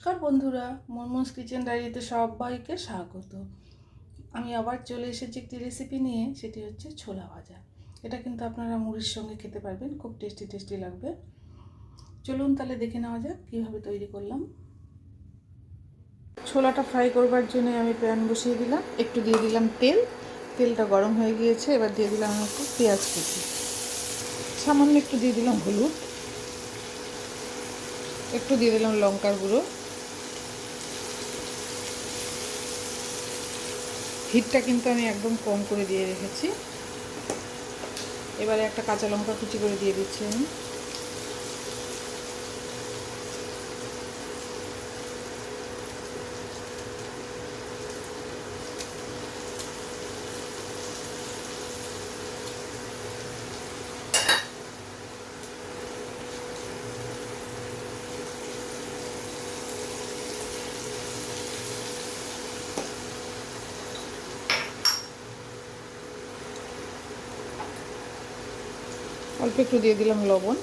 নমস্কার বন্ধুরা মনমোস কিচেন ডায়েরিতে সবাইকে স্বাগত। আমি আবার চলে এসেছি একটি রেসিপি নিয়ে, সেটি হচ্ছে ছোলা ভাজা। এটা কিন্তু আপনারা মুড়ির সঙ্গে খেতে পারবেন, খুব টেস্টি টেস্টি লাগবে। চলুন তাহলে দেখে নেওয়া যাক কীভাবে তৈরি করলাম। ছোলাটা ফ্রাই করবার জন্য আমি প্যান বসিয়ে দিলাম, একটু দিয়ে দিলাম তেল। তেলটা গরম হয়ে গিয়েছে, এবার দিয়ে দিলাম একটু পেঁয়াজ কুচি। সামান্য একটু দিয়ে দিলাম হলুদ। একটু দিয়ে দিলাম লঙ্কার গুঁড়ো। হিটটা কিন্তু আমি একদম কম করে দিয়ে রেখেছি। এবারে একটা কাঁচা লঙ্কা কুচি করে দিয়ে দিচ্ছি আমি। অল্প একটু দিয়ে দিলাম লবণ।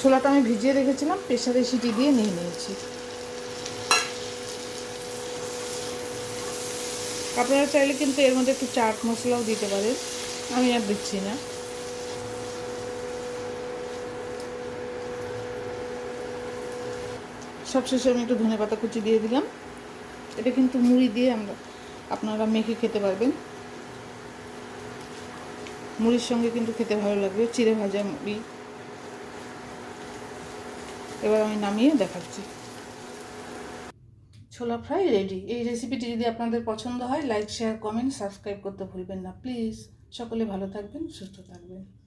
ছোলাটা আমি ভিজিয়ে রেখেছিলাম প্রেশারে সিটি দিয়ে নিয়ে নিয়েছি। আপনারা চাইলে কিন্তু এর মধ্যে একটু চাট মশলাও দিতে পারেন, আমি আর দিচ্ছি না। সবশেষে আমি একটু ধনে পাতা কুচি দিয়ে দিলাম। এটা কিন্তু মুড়ি দিয়ে আমরা, আপনারা মেখে খেতে পারবেন। মুড়ির সঙ্গে কিন্তু খেতে ভালো লাগবে, চিড়ে ভাজা মুড়ি। এবার আমি নামিয়ে দেখাচ্ছি। ছোলা ফ্রাই রেডি। এই রেসিপিটি যদি আপনাদের পছন্দ হয়, লাইক, শেয়ার, কমেন্ট, সাবস্ক্রাইব করতে ভুলবেন না। প্লিজ, সকলে ভালো থাকবেন, সুস্থ থাকবেন।